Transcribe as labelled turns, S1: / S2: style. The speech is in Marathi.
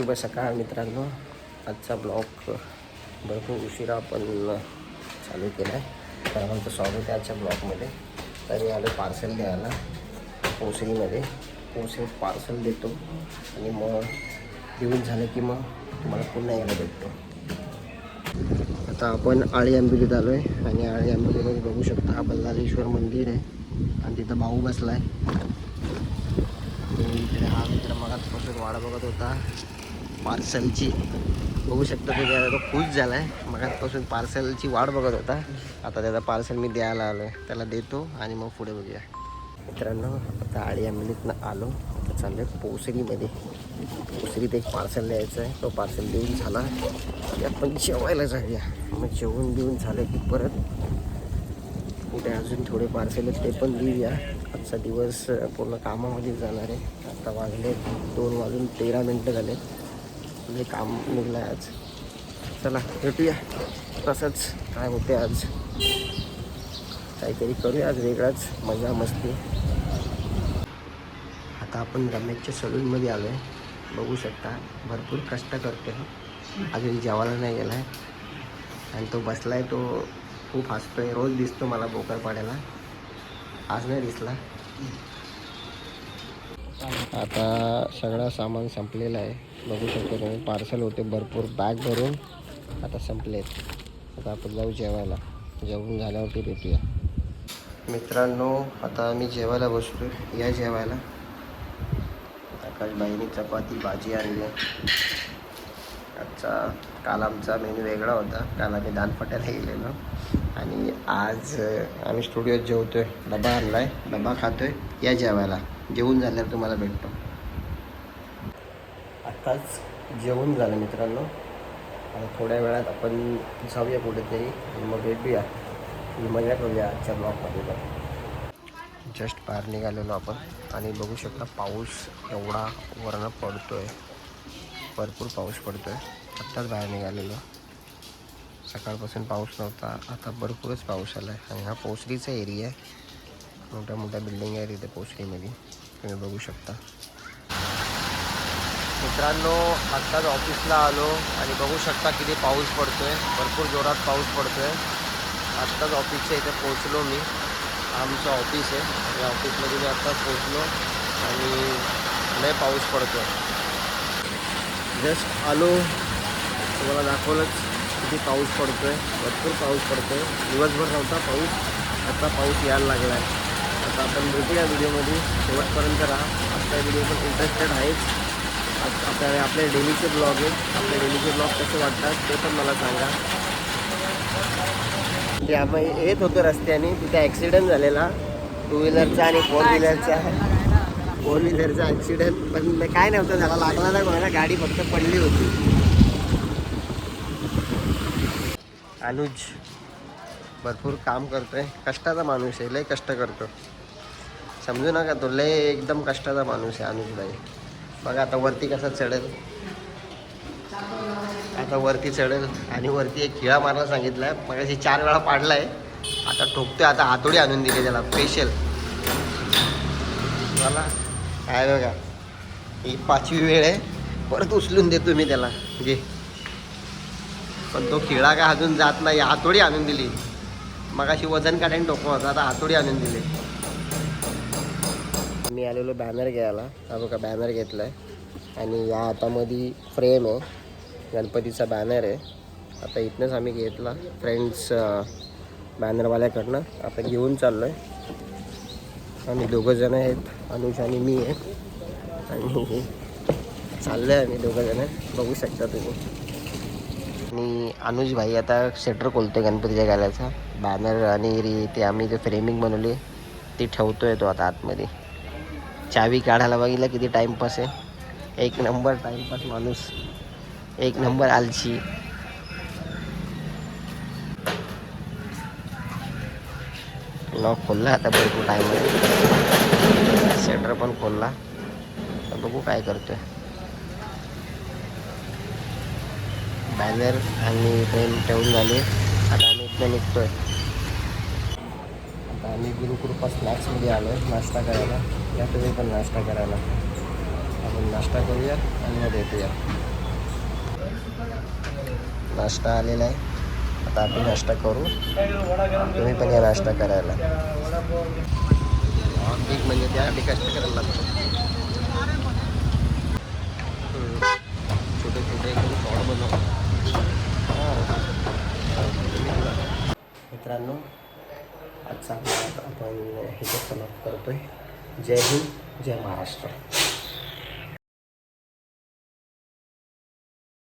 S1: शुभ सकाळ मित्रांनो. आजचा ब्लॉग भरपूर उशिरा आपण चालू केला आहे तर आमचं स्वागत आहे आजच्या ब्लॉगमध्ये. तर मी आलो पार्सल द्यायला पोसरीमध्ये. पोसरी पार्सल देतो आणि मग देऊन झालं की मग तुम्हाला पुन्हा यायला भेटतो. आता आपण आळी आंबिलीत आलो आहे आणि आळी आंबिलीमध्ये बघू शकता हा बल्लारेश्वर मंदिर आहे आणि तिथं भाऊ बसला आहे इकडे हा मित्र मगाचपासून वाडा बघत होता. पार्सलची बघू शकता तुम्ही आता तो खुश झाला आहे मगापासून पार्सलची वाट बघत होता. आता त्याचा पार्सल मी द्यायला आलो आहे त्याला देतो आणि मग पुढे बघूया. मित्रांनो आता आडिया मिनिटनं आलो. तर चाललं आहे पोसरीमध्ये. पोसरीत एक पार्सल द्यायचं आहे तो पार्सल देऊन झाला. की आपण जेवायला जाऊया. मग जेवण देऊन झालं की परत कुठे अजून थोडे पार्सल आहेत ते पण देऊया आजचा दिवस पूर्ण कामामध्ये जाणार आहे. आता वाजले दोन वाजून तेरा मिनटं झाले म्हणजे काम निघलं आहे आज. चला भेटूया. तसंच काय होते आज? काहीतरी करूया आज वेगळाच. मजा मस्ती. आता आपण रमेशच्या सलूनमध्ये आलो आहे बघू शकता भरपूर कष्ट करतो अजून जेवायला नाही गेला आहे आणि तो बसला आहे तो खूप हसतो आहे रोज दिसतो मला बोकर पाड्याला. आज नाही दिसला. आता सगळं सामान संपलेलं आहे. बघू शकतो तुम्ही पार्सल होते भरपूर बॅग भरून आता संपलेत. आता आपण जाऊ जेवायला. जेवून झाल्यावरती भेटूया. मित्रांनो आता आम्ही जेवायला बसतो या जेवायला. आकाशबाईने चपाती भाजी आणली. आजचा काल आमचा मेनू वेगळा होता. काल आम्ही दानफट्याला गेलेलो. आणि आज आम्ही स्टुडिओत जेवतोय. डबा आणलाय. डबा खातोय. या जेवायला. जेवून झाल्यावर तुम्हाला भेटतो. आत्ताच जेवण झालं मित्रांनो. आणि थोड्या वेळात आपण जाऊया कुठेतरी. आणि मग भेटूया. मजा करूया आजच्या ब्लॉकमध्ये पण. जस्ट बाहेर निघालेलो आपण. आणि बघू शकता पाऊस एवढा वरनं पडतोय. भरपूर पाऊस पडतोय. आत्ताच बाहेर निघालेलो. सकाळपासून पाऊस नव्हता. आता भरपूरच पाऊस आला आहे आणि हा पोसरीचा एरिया आहे. मोठ्या मोठ्या बिल्डिंग आहे तिथे पोसरीमध्ये तुम्ही बघू शकता. मित्रांनो आत्ताच ऑफिसला आलो आणि बघू शकता किती पाऊस पडतोय. भरपूर जोरात पाऊस पडतोय. आत्ताच ऑफिसच्या इथे पोचलो मी. आमचं ऑफिस आहे. या ऑफिसमध्ये मी आत्ताच पोचलो आणि लय पाऊस पडतोय. जस्ट आलो. तुम्हाला दाखवलंच. किती पाऊस पडतो आहे भरपूर पाऊस पडतो आहे दिवसभर नव्हता पाऊस आता पाऊस यायला लागला आहे आता आपण भेटूया व्हिडिओमध्ये. शेवटपर्यंत राहा. आजचा व्हिडिओ पण इंटरेस्टेड आहेच आता आपल्या आपले डेलीचे ब्लॉग आहेत. आपले डेलीचे ब्लॉग कसे वाटतात ते पण मला सांगा. ते आम्ही येत होतो रस्त्याने. तिथे ॲक्सिडेंट झालेला. टू व्हीलरचा आणि फोर व्हीलरचा फोर व्हीलरचा ॲक्सिडेंट पण काय नव्हतं झाला लागला नाही गाडी फक्त पडली होती. अनुज भरपूर काम करतो आहे कष्टाचा माणूस आहे. लय कष्ट करतो. समजू नका तो लय एकदम कष्टाचा माणूस आहे अनुजबाई. बघा आता वरती कसा चढेल. आता वरती चढेल. आणि वरती एक खिळा मारायला आहे मग चार वेळा पाडला आहे आता ठोकतोय. आता हातोडी आणून दिली त्याला. स्पेशल मला काय बघा. ही पाचवी वेळ आहे. परत उचलून देतो मी त्याला. जे पण तो खिळा काय अजून जात नाही. हातोडी आणून दिली. मग अशी वजन काढायला टोकं होता आता हातोडी आणून दिली. मी आलेलो बॅनर घ्यायला. हा बघा बॅनर घेतला आहे आणि या हातामध्ये फ्रेम आहे. गणपतीचा बॅनर आहे. आता इथनंच आम्ही घेतला. फ्रेंड्स बॅनरवाल्याकडनं आता घेऊन चाललो आहे आम्ही दोघंजणं आहेत. अनुज आणि मी आहे. आणि चाललो आहे आम्ही दोघंजणं बघू शकता तुम्ही. आणि अनुज भाई आता शटर खोलतोय गणपतीच्या गाल्याचा बॅनर आणि री ते आम्ही जे फ्रेमिंग बनवली ती ठेवतोय तो आता आतमध्ये. चावी काढायला बघितलं किती टाईमपास आहे. एक नंबर टाईमपास माणूस. एक नंबर आलशी. लॉक खोलला आता भरपूर टाईम शटर पण खोलला. बघू काय करतोय. बॅनर आणि ट्रेन ठेवून झाले. आता आम्ही इथं निघतोय. आता आम्ही गुरुकृपा स्नॅक्समध्ये आलो आहे नाश्ता करायला. या तुम्ही पण नाश्ता करायला. आपण नाश्ता करूया आणि मग येतूया नाश्ता आलेला आहे. आता आपण नाश्ता करू. तुम्ही पण या नाश्ता करायला. एक म्हणजे त्यासाठी कष्ट करायला लागतो. छोटे छोटे करून मित्रांनो आजचा आपण हे समाप्त करतोय. जय हिंद जय महाराष्ट्र.